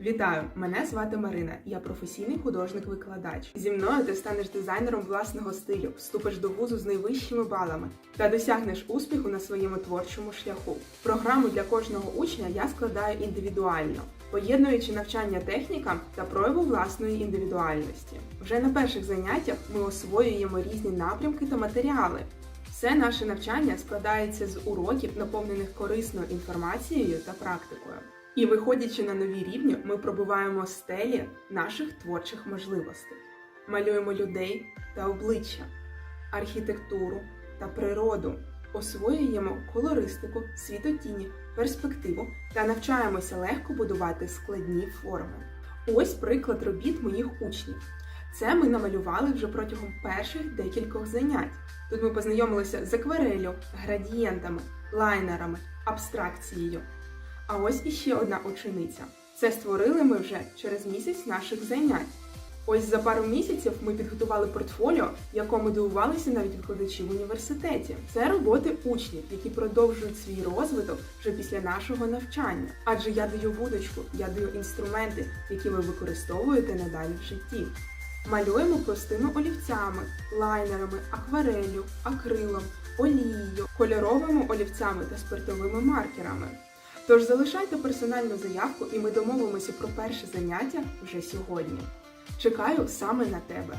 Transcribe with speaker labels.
Speaker 1: Вітаю! Мене звати Марина. Я професійний художник-викладач. Зі мною ти станеш дизайнером власного стилю, вступиш до вузу з найвищими балами та досягнеш успіху на своєму творчому шляху. Програму для кожного учня я складаю індивідуально, поєднуючи навчання технікам та прояву власної індивідуальності. Вже на перших заняттях ми освоюємо різні напрямки та матеріали. Все наше навчання складається з уроків, наповнених корисною інформацією та практикою. І виходячи на нові рівні, ми пробуваємо стелі наших творчих можливостей, малюємо людей та обличчя, архітектуру та природу, освоюємо колористику, світотіні, перспективу та навчаємося легко будувати складні форми. Ось приклад робіт моїх учнів. Це ми намалювали вже протягом перших декількох занять. Тут ми познайомилися з аквареллю, градієнтами, лайнерами, абстракцією. А ось іще одна учениця. Це створили ми вже через місяць наших занять. Ось за пару місяців ми підготували портфоліо, якому дивувалися навіть викладачі в університеті. Це роботи учнів, які продовжують свій розвиток вже після нашого навчання. Адже я даю вудочку, я даю інструменти, які ви використовуєте надалі в житті. Малюємо пластину олівцями, лайнерами, аквареллю, акрилом, олією, кольоровими олівцями та спиртовими маркерами. Тож залишайте персональну заявку і ми домовимося про перше заняття вже сьогодні. Чекаю саме на тебе.